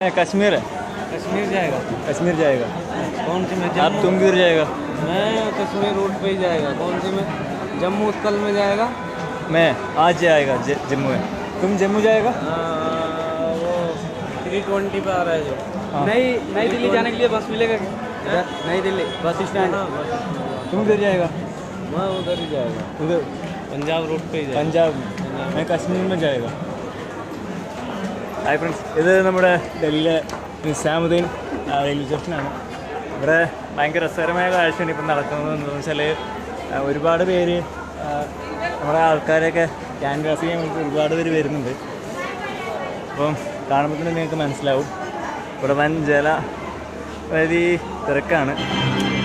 कश्मीर है। कश्मीर जाएगा। कश्मीर जाएगा। कौन सी में आप तुम भी जाएगा। मैं कश्मीर रोड पे ही जाएगा। कौन सी में जम्मू कल में जाएगा? मैं आज जाएगा जम्मू में। तुम जम्मू जाएगा? आ, वो थ्री ट्वेंटी पर आ रहा है जो। हाँ। नई नई दिल्ली जाने के लिए बस मिलेगा क्या? हाँ। नई दिल्ली। हाँ, बस स्टैंड। तुम उधर जाएगा? मैं उधर ही जाएगा। उधर। पंजाब रोड पर ही पंजाब। मैं कश्मीर में जाएगा। ഹായ് ഫ്രണ്ട്സ് ഇത് നമ്മുടെ ഡൽഹിയിലെ നിസാമുദ്ദീൻ റെയിൽവേ സ്റ്റേഷനാണ് ഇവിടെ ഭയങ്കര രസകരമായ കാഴ്ചയാണ് ഇപ്പം നടക്കുന്നത്. എന്ന് വെച്ചാൽ ഒരുപാട് പേര് നമ്മുടെ ആൾക്കാരെയൊക്കെ ക്യാൻവാസ് ചെയ്യാൻ വേണ്ടി ഒരുപാട് പേര് വരുന്നുണ്ട്. അപ്പം കാണുമ്പോൾ തന്നെ നിങ്ങൾക്ക് മനസ്സിലാവും. ഇവിടെ വൻ ജല വരി തിരക്കാണ്.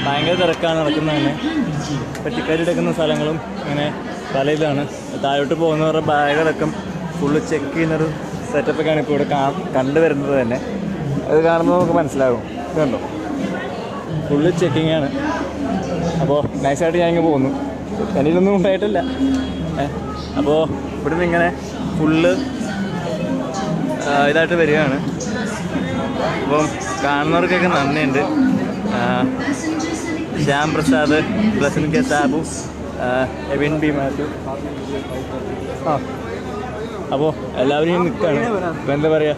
ഭയങ്കര തിരക്കാണ് നടക്കുന്നത് ഇപ്പം ടിക്കറ്റ് എടുക്കുന്ന സ്ഥലങ്ങളും അങ്ങനെ പല ഇതാണ്. താഴോട്ട് പോകുന്നവരുടെ ബാഗുകളൊക്കെ ഫുള്ള് ചെക്ക് ചെയ്യുന്നൊരു സെറ്റപ്പൊക്കെയാണ് ഇപ്പോൾ ഇവിടെ കണ്ടുവരുന്നത് തന്നെ. അത് കാണുമ്പോൾ നമുക്ക് മനസ്സിലാകും. കണ്ടോ? ഫുള്ള് ചെക്കിംഗ് ആണ്. അപ്പോൾ നൈസായിട്ട് ഞാൻ ഇങ്ങനെ പോകുന്നു. എനിക്കൊന്നും ഉണ്ടായിട്ടില്ല. അപ്പോൾ ഇവിടുന്ന് ഇങ്ങനെ ഫുള്ള് ഇതായിട്ട് വരികയാണ്. അപ്പം കാണുന്നവർക്കൊക്കെ നന്ദിയുണ്ട്. Shyam Prasad Blesson K Sabu Evin B Mathew. ആ. അപ്പോൾ എല്ലാവരും നിൽക്കാണ് എന്താ പറയുക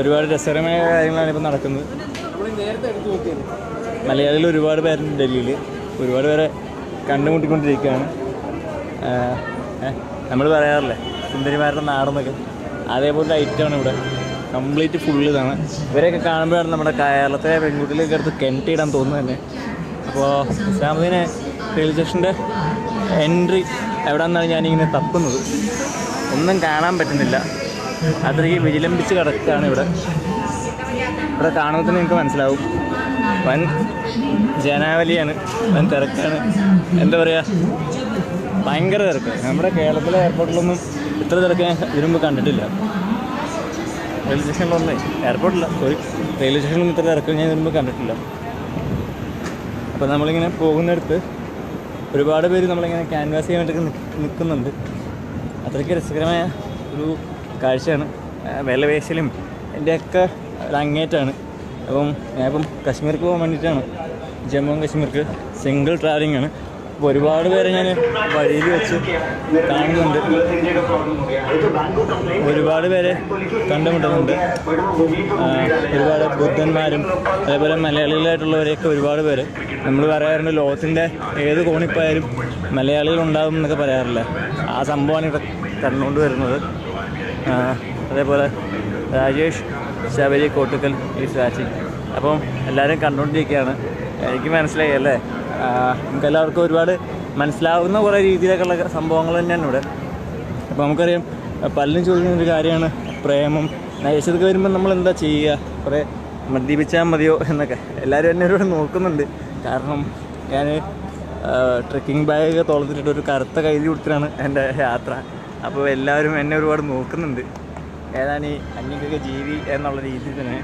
ഒരുപാട് രസകരമായ കാര്യങ്ങളാണ് ഇപ്പൊ നടക്കുന്നത്. മലയാളികൾ ഒരുപാട് പേരുണ്ട് ഡൽഹിയിൽ ഒരുപാട് പേരെ കണ്ടുമുട്ടിക്കൊണ്ടിരിക്കുകയാണ്. നമ്മൾ പറയാറില്ലേ സുന്ദരിമാരുടെ നാടെന്നൊക്കെ. ഐറ്റം ഐറ്റമാണ് ഇവിടെ. കംപ്ലീറ്റ് ഫുൾ ഇതാണ്. ഇവരെയൊക്കെ കാണുമ്പോഴാണ് നമ്മുടെ കേരളത്തിലെ പെൺകുട്ടികളൊക്കെ അടുത്ത് കിണറ്റിടാൻ തോന്നുന്നത് തന്നെ. അപ്പോൾ ഇസ്ലാമദീനെ റെയിൽവേ സ്റ്റേഷന്റെ എൻട്രി എവിടെന്നാണ് ഞാനിങ്ങനെ തപ്പുന്നത്? ഒന്നും കാണാൻ പറ്റുന്നില്ല. അത്രയ്ക്ക് വിജിലംബിച്ച് കിടക്കുകയാണ് ഇവിടെ. ഇവിടെ കാണുമ്പോൾ തന്നെ നിങ്ങൾക്ക് മനസ്സിലാവും. വൻ ജനാവലിയാണ് വൻ തിരക്കാണ്. എന്താ പറയുക ഭയങ്കര തിരക്ക്. നമ്മുടെ കേരളത്തിലെ എയർപോർട്ടിലൊന്നും ഇത്ര തിരക്ക് ഞാൻ ഇതിനുമ്പ് കണ്ടിട്ടില്ല. റെയിൽവേ സ്റ്റേഷനിലൊന്നേ എയർപോർട്ടില്ല സോറി റെയിൽവേ സ്റ്റേഷനിലൊന്നും ഇത്ര തിരക്ക് ഞാൻ ഇതിനുമ്പ് കണ്ടിട്ടില്ല. അപ്പോൾ നമ്മളിങ്ങനെ പോകുന്നിടത്ത് ഒരുപാട് പേര് നമ്മളിങ്ങനെ ക്യാൻവാസ് ചെയ്യാൻ വേണ്ടി നിൽക്കുന്നുണ്ട് അത്രയ്ക്ക് രസകരമായ ഒരു കാഴ്ചയാണ്. വില വേശലും എന്റെയൊക്കെ ഒരു അങ്ങേറ്റാണ്. അപ്പം ഞാനിപ്പം കാശ്മീർക്ക് പോകാൻ വേണ്ടിയിട്ടാണ്. ജമ്മു കാശ്മീർക്ക് സിംഗിൾ ട്രാവലിംഗ് ആണ്. ഒരുപാട് പേരെ ഞാൻ വഴിയിൽ വെച്ച് കാണുന്നുണ്ട്. ഒരുപാട് പേരെ കണ്ടുമുട്ടുന്നുണ്ട്. ഒരുപാട് ബുദ്ധന്മാരും അതേപോലെ മലയാളികളായിട്ടുള്ളവരെയൊക്കെ ഒരുപാട് പേര്. നമ്മൾ പറയാറുണ്ട് ലോകത്തിന്റെ ഏത് കോണിപ്പോയാലും മലയാളികൾ ഉണ്ടാകും എന്നൊക്കെ പറയാറില്ല. ആ സംഭവമാണ് ഇവിടെ കണ്ടുകൊണ്ട് വരുന്നത്. അതേപോലെ രാജേഷ് ശബരി കോട്ടുക്കൽ ഈ സ്വാച്ചി അപ്പം എല്ലാവരും കണ്ടുകൊണ്ടിരിക്കുകയാണ്. എനിക്ക് മനസ്സിലായി അല്ലേ? ആ, നമുക്ക് എല്ലാവർക്കും ഒരുപാട് മനസ്സിലാവുന്ന കുറേ രീതിയിലൊക്കെയുള്ള സംഭവങ്ങൾ തന്നെയാണ് ഇവിടെ. അപ്പോൾ നമുക്കറിയാം പലരും ചോദിക്കുന്ന ഒരു കാര്യമാണ് പ്രേമം. നൈസതൊക്കെ വരുമ്പോൾ നമ്മൾ എന്താ ചെയ്യുക? കുറേ മദ്യപിച്ചാൽ മതിയോ എന്നൊക്കെ. എല്ലാവരും എന്നെ ഒരുപാട് നോക്കുന്നുണ്ട്. കാരണം ഞാൻ ട്രെക്കിംഗ് ബാഗൊക്കെ തുളത്തിട്ട് ഒരു കറുത്ത കയ്യിൽ കൊടുത്തിട്ടാണ് എന്റെ യാത്ര. അപ്പോൾ എല്ലാവരും എന്നെ ഒരുപാട് നോക്കുന്നുണ്ട്. ഏതാണ് ഈ അന്യക്കൊക്കെ ജീവി എന്നുള്ള രീതിയിൽ തന്നെ.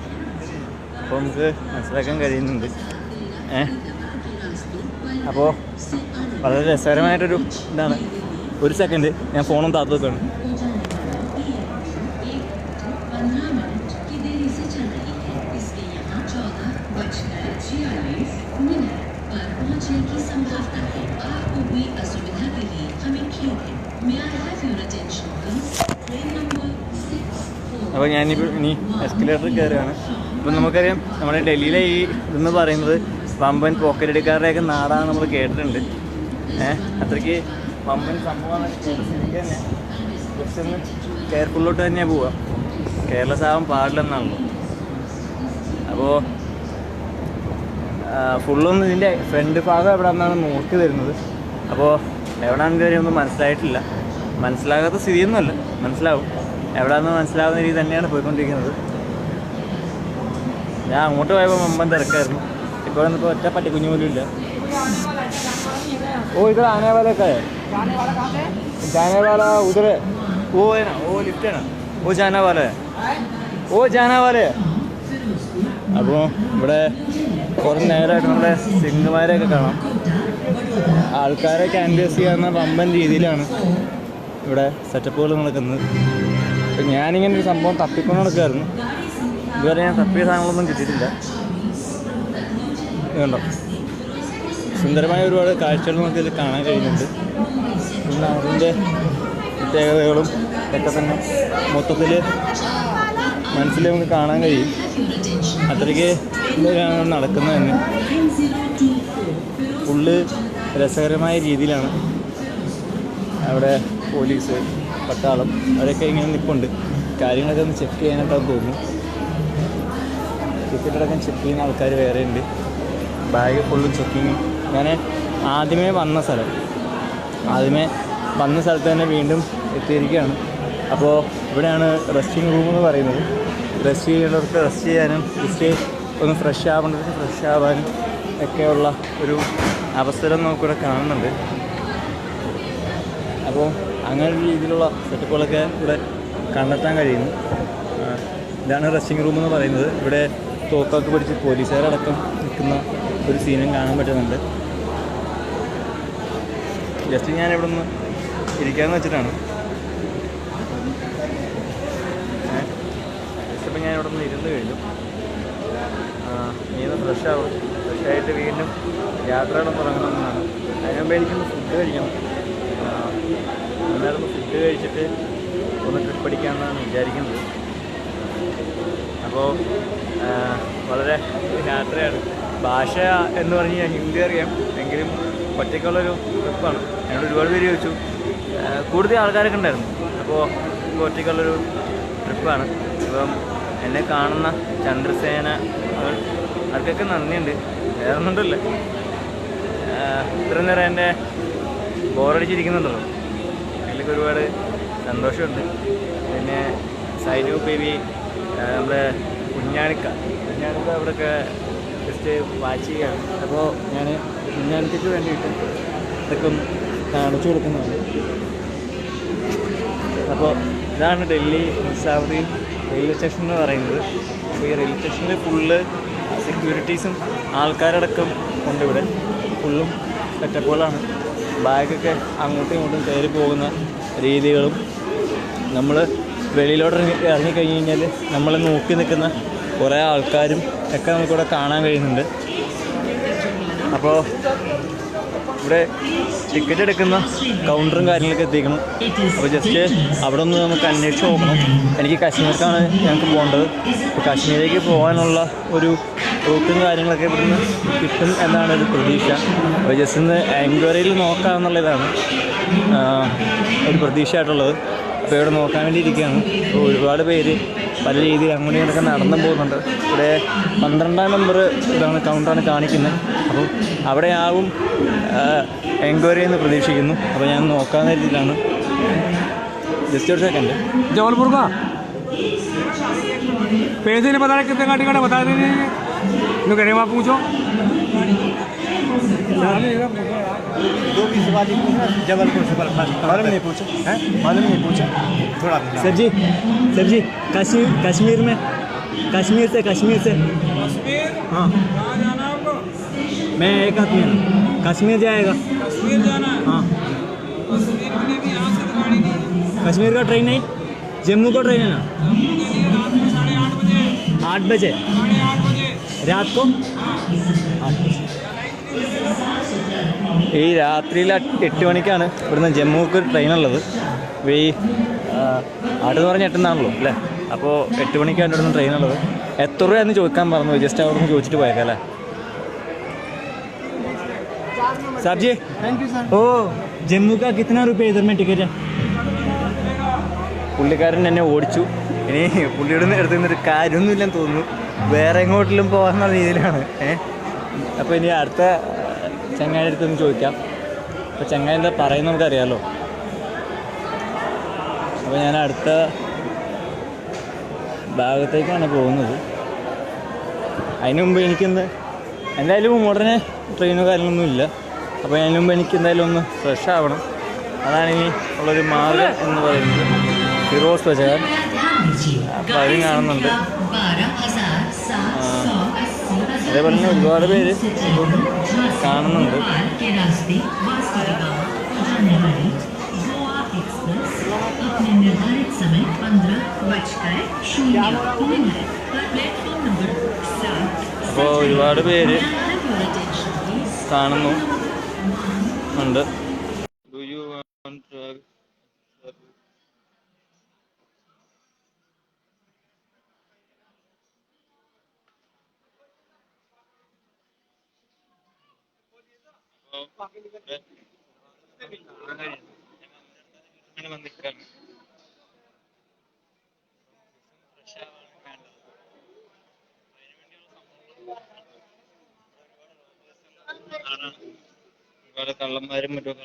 അപ്പോൾ നമുക്ക് മനസ്സിലാക്കാൻ കഴിയുന്നുണ്ട്. ഏ? അപ്പോൾ വളരെ രസകരമായിട്ടൊരു ഇതാണ്. ഒരു സെക്കൻഡ് ഞാൻ ഫോണും താത്തു അപ്പോൾ ഞാനിപ്പോൾ ഇനി എസ്കലേറ്റർ കയറുകയാണ് ഇപ്പം നമുക്കറിയാം നമ്മുടെ ഡൽഹിയിലെ ഈ ഇതെന്ന് പറയുന്നത് വമ്പൻ പോക്കറ്റടിക്കാരുടെയൊക്കെ നാടാണ് നമ്മൾ കേട്ടിട്ടുണ്ട്. ഏഹ് അത്രയ്ക്ക് പമ്പൻ സംഭവമാണ് തന്നെ ജസ്റ്റ് ഒന്ന് കെയർഫുള്ളോട്ട് തന്നെ പോവാം. കെയർലെസ് ആവാൻ പാടില്ലെന്നാണല്ലോ. അപ്പോൾ ഫുള്ളൊന്നും ഇതിന്റെ ഫ്രണ്ട് ഭാഗം എവിടെ നിന്നാണ് നോക്കി വരുന്നത് അപ്പോൾ എവിടെയാണെന്ന് കാര്യം ഒന്നും മനസ്സിലായിട്ടില്ല. മനസ്സിലാകാത്ത സ്ഥിതിയൊന്നുമല്ല. മനസ്സിലാവും. എവിടെയാണെന്ന് മനസ്സിലാവുന്ന രീതി തന്നെയാണ് പോയിക്കൊണ്ടിരിക്കുന്നത്. ഞാൻ അങ്ങോട്ട് പോയപ്പോൾ മുമ്പൻ തിരക്കായിരുന്നു. ഇപ്പോൾ വന്നപ്പോൾ ഒറ്റ പട്ടിക്കുഞ്ഞു പോലും ഇല്ല ഓ ഇതർ ആനെ वाला का है जाने वाला उधर है वो है ना वो लिफ्ट है ना वो जाने वाला है वो जाने वाले है അപ്പോൾ ഇവിടെ കുറേ നേരമായിട്ട് നമ്മുടെ സിംഗുമാരെയൊക്കെ കാണാം ആൾക്കാരെ ക്യാൻവേസ് ചെയ്യാവുന്ന വമ്പൻ രീതിയിലാണ് ഇവിടെ സെറ്റപ്പുകൾ നടക്കുന്നത് അപ്പം ഞാനിങ്ങനെ ഒരു സംഭവം തപ്പിക്കൊണ്ട് നടക്കുമായിരുന്നു ഇതുവരെ ഞാൻ തപ്പിയ സാധനങ്ങളൊന്നും കിട്ടിയിട്ടില്ല ഇത് കണ്ടോ? സുന്ദരമായ ഒരുപാട് കാഴ്ചകൾ നമുക്ക് ഇതിൽ കാണാൻ കഴിയുന്നുണ്ട്. പിന്നെ അതിന്റെ പ്രത്യേകതകളും ഒക്കെ തന്നെ മൊത്തത്തിൽ മനസ്സിൽ നമുക്ക് കാണാൻ കഴിയും. അത്രയ്ക്ക് നടക്കുന്നത് തന്നെ. ഫുള്ള് രസകരമായ രീതിയിലാണ് അവിടെ പോലീസ് പട്ടാളം അവരൊക്കെ ഇങ്ങനെ നിൽപ്പുണ്ട് കാര്യങ്ങളൊക്കെ ഒന്ന് ചെക്ക് ചെയ്യാനായിട്ടാണ് തോന്നുന്നു. ടിക്കറ്റ് അടക്കം ചെക്ക് ചെയ്യുന്ന ആൾക്കാർ വേറെ ഉണ്ട് ബാഗ് ഫുള്ള് ചെക്കിങ് ഞാൻ ആദ്യമേ വന്ന സ്ഥലം. ആദ്യമേ വന്ന സ്ഥലത്ത് തന്നെ വീണ്ടും എത്തിയിരിക്കുകയാണ്. അപ്പോൾ ഇവിടെയാണ് റെസ്റ്റിംഗ് റൂം എന്ന് പറയുന്നത്. റെസ്റ്റ് ചെയ്യേണ്ടവർക്ക് റെസ്റ്റ് ചെയ്യാനും ജസ്റ്റ് ഒന്ന് ഫ്രഷ് ആവേണ്ടവർക്ക് ഫ്രഷ് ആവാനും ഒക്കെയുള്ള ഒരു അവസരം നമുക്കിവിടെ കാണുന്നുണ്ട്. അപ്പോൾ അങ്ങനെ രീതിയിലുള്ള സെറ്റപ്പുകളൊക്കെ ഇവിടെ കണ്ടെത്താൻ കഴിയുന്നു. ഇതാണ് റെസ്റ്റിംഗ് റൂം എന്ന് പറയുന്നത്. ഇവിടെ തോക്കൊക്കെ പിടിച്ച് പോലീസുകാരടക്കം നിൽക്കുന്ന ഒരു സീനും കാണാൻ പറ്റുന്നുണ്ട്. ജസ്റ്റ് ഞാൻ ഇവിടെ നിന്ന് ഇരിക്കാമെന്ന് വെച്ചിട്ടാണ് ഇപ്പം ഞാൻ ഇവിടെ നിന്ന് ഇരുന്ന് കഴിഞ്ഞു. നീന്ന് ഫ്രഷ് ആവും ഫ്രഷ് ആയിട്ട് വീണ്ടും യാത്രകളും തുടങ്ങണമെന്നാണ്. അതിന് മുമ്പ് എനിക്കൊന്ന് ഫുഡ് കഴിക്കണം. അന്നേരം ഫുഡ് കഴിച്ചിട്ട് ഒന്ന് ട്രിപ്പ് അടിക്കാമെന്നാണ് വിചാരിക്കുന്നത്. അപ്പോൾ വളരെ യാത്രയാണ്. ഭാഷ എന്ന് പറഞ്ഞു ഞാൻ ഹിന്ദി അറിയാം. എങ്കിലും ഒറ്റയ്ക്കുള്ളൊരു ട്രിപ്പാണ് എന്നോട് ഒരുപാട് പേര് ചോദിച്ചു. കൂടുതൽ ആൾക്കാരൊക്കെ ഉണ്ടായിരുന്നു. അപ്പോൾ ഒറ്റയ്ക്കുള്ളൊരു ട്രിപ്പാണ് ഇപ്പം എന്നെ കാണുന്ന ചന്ദ്രസേന അവർ അവർക്കൊക്കെ നന്ദിയുണ്ട്. വേറെ ഒന്നുമില്ല ഇത്ര നേരം എന്റെ ബോറടിച്ചിരിക്കുന്നുണ്ടല്ലോ. അതിലൊക്കെ ഒരുപാട് സന്തോഷമുണ്ട്. പിന്നെ സൈനു ബേബി നമ്മുടെ കുഞ്ഞാണിക്ക. കുഞ്ഞാണിക്ക അവിടെയൊക്കെ ജസ്റ്റ് വാച്ച് ചെയ്യുകയാണ്. അപ്പോൾ ഞാൻ കുഞ്ഞാണിക്കയ്ക്ക് വേണ്ടിയിട്ട് ഇതൊക്കെ കാണിച്ചു കൊടുക്കുന്നതാണ്. അപ്പോൾ ഇതാണ് ഡൽഹി നിസാമുദ്ദീൻ റെയിൽവേ സ്റ്റേഷൻ എന്ന് പറയുന്നത്. അപ്പോൾ ഈ റെയിൽവേ സ്റ്റേഷനിൽ ഫുള്ള് സെക്യൂരിറ്റീസും ആൾക്കാരടക്കം ഉണ്ട് ഇവിടെ. ഫുള്ളും സെറ്റപ്പുകളാണ് ബാഗൊക്കെ അങ്ങോട്ടും ഇങ്ങോട്ടും കയറി പോകുന്ന രീതികളും നമ്മൾ വെളിയിലോട്ട് ഇറങ്ങി ഇറങ്ങിക്കഴിഞ്ഞ് കഴിഞ്ഞാൽ നമ്മൾ നോക്കി നിൽക്കുന്ന കുറേ ആൾക്കാരും ഒക്കെ നമുക്കിവിടെ കാണാൻ കഴിയുന്നുണ്ട്. അപ്പോൾ ഇവിടെ ടിക്കറ്റ് എടുക്കുന്ന കൗണ്ടറും കാര്യങ്ങളൊക്കെ എത്തിക്കണം അപ്പോൾ ജസ്റ്റ് അവിടെ ഒന്ന് നമുക്ക് അന്വേഷിച്ച് നോക്കണം. എനിക്ക് കാശ്മീർക്കാണ് ഞങ്ങൾക്ക് പോകേണ്ടത്. അപ്പോൾ കാശ്മീരിലേക്ക് പോകാനുള്ള ഒരു റൂട്ടും കാര്യങ്ങളൊക്കെ ഇവിടുന്ന് കിട്ടും എന്നാണ് ഒരു പ്രതീക്ഷ. അപ്പോൾ ജസ്റ്റ് ഒന്ന് എൻക്വയറിയിൽ നോക്കാമെന്നുള്ളതാണ് ഒരു പ്രതീക്ഷയായിട്ടുള്ളത്. അപ്പോൾ ഇവിടെ നോക്കാൻ വേണ്ടി ഇരിക്കുകയാണ് അപ്പോൾ ഒരുപാട് പേര് പല രീതിയിൽ അങ്ങോട്ടും ഇങ്ങോട്ടൊക്കെ നടന്നു പോകുന്നുണ്ട് ഇവിടെ പന്ത്രണ്ടാം നമ്പർ ഇതാണ് കൗണ്ടറാണ് കാണിക്കുന്നത് അപ്പോൾ അവിടെ ആവും എൻക്വയറി എന്ന് പ്രതീക്ഷിക്കുന്നു അപ്പോൾ ഞാൻ നോക്കാവുന്ന രീതിയിലാണ് ജസ്റ്റ് ഒരു സെക്കൻഡ് जबलपुर का पैसे नहीं बता रहे कितने का टिकट है बता दीजिए जो कह रहे वहाँ पूछो। दो बीस वाली जबलपुर से बर्फास्त मालूम नहीं पूछा है? मालूम नहीं पूछा। थोड़ा सर जी सर जी कश्मीर कश्मीर में कश्मीर से कश्मीर से। हाँ। मैं एक आदमी हूँ कश्मीर जाएगा। कश्मीर जाना है? हाँ। कश्मीर के भी यहाँ से तो गाड़ी नहीं कश्मीर का ट्रेन नहीं जम्मू का ट्रेन है ना? जम्मू के लिए रात में साढ़े आठ बजे। രാത്രി? ഈ രാത്രിയിൽ എട്ട് മണിക്കാണ് ഇവിടുന്ന് ജമ്മുക്ക് ഒരു ട്രെയിനുള്ളത്. അപ്പോൾ ഈ അടുത്ത് പറഞ്ഞ എട്ടെന്നാണല്ലോ അല്ലേ? അപ്പോൾ എട്ട് മണിക്കാണ് ഇവിടുന്ന് ട്രെയിനുള്ളത്. എത്ര രൂപയെന്ന് ചോദിക്കാൻ പറഞ്ഞു ജസ്റ്റ് അവിടെ നിന്ന് ചോദിച്ചിട്ട് പോയേക്കാം അല്ലേ? സാബ്ജി ഓ ജമ്മുക്കാക്ക് ഇത്ര കിത്തന റുപ്യ ടിക്കറ്റ്? പുള്ളിക്കാരൻ എന്നെ ഓടിച്ചു. ഇനി പുള്ളിയുടെ നിന്ന് എടുത്തുനിന്നൊരു കാര്യമൊന്നുമില്ലെന്ന് തോന്നുന്നു. വേറെ എങ്ങോട്ടിലും പോകുന്ന രീതിയിലാണ്. ഏഹ് അപ്പോൾ ഇനി അടുത്ത ചങ്ങായിയുടെ അടുത്ത് ഒന്ന് ചോദിക്കാം. അപ്പോൾ ചങ്ങായി എന്താ പറയുന്നത് നമുക്കറിയാമല്ലോ അപ്പോൾ ഞാൻ അടുത്ത ഭാഗത്തേക്കാണ് പോകുന്നത്. അതിനു മുമ്പ് എനിക്കെന്ത് എന്തായാലും ഉടനെ ട്രെയിനോ കാര്യങ്ങളൊന്നും ഇല്ല. അപ്പോൾ അതിന് മുമ്പ് എനിക്ക് എന്തായാലും ഒന്ന് ഫ്രഷ് ആവണം. അതാണ് ഇനി ഉള്ളൊരു മാർഗം എന്ന് പറയുന്നത്. ഫിറോസ് വെച്ചാൽ അപ്പോൾ അതും കാണുന്നുണ്ട്. അതേപോലെ തന്നെ ഒരുപാട് പേര് കാണുന്നുണ്ട് के रास्ते वास्को जाने वाली गोवा एक्सप्रेस अपने निर्धारित समय पंद्रह बजकर शून्य मिनट पर प्लेटफॉर्म नंबर सात അപ്പോൾ ഒരുപാട് പേര് May I have your attention, please? കാണുന്നു ഉണ്ട് കള്ളന്മാരും മറ്റൊക്കെ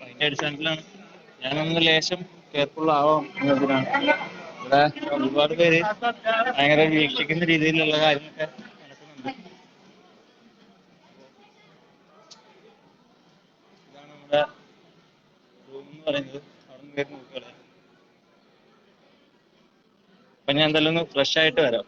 അതിന്റെ അടിസ്ഥാനത്തിലാണ് ഞാനൊന്ന് ലേശം കെയർഫുൾ ആവാം ഇവിടെ ഒരുപാട് പേര് ഭയങ്കര വീക്ഷിക്കുന്ന രീതിയിലുള്ള കാര്യങ്ങളൊക്കെ നടക്കുന്നുണ്ട് ഇതാണ് നമ്മുടെ റൂം എന്ന് പറയുന്നത് അവിടെ നിന്ന് കയറി നോക്കുകയാണ് അപ്പൊ ഞാൻ എന്തായാലും ഒന്ന് ഫ്രഷ് ആയിട്ട് വരാം.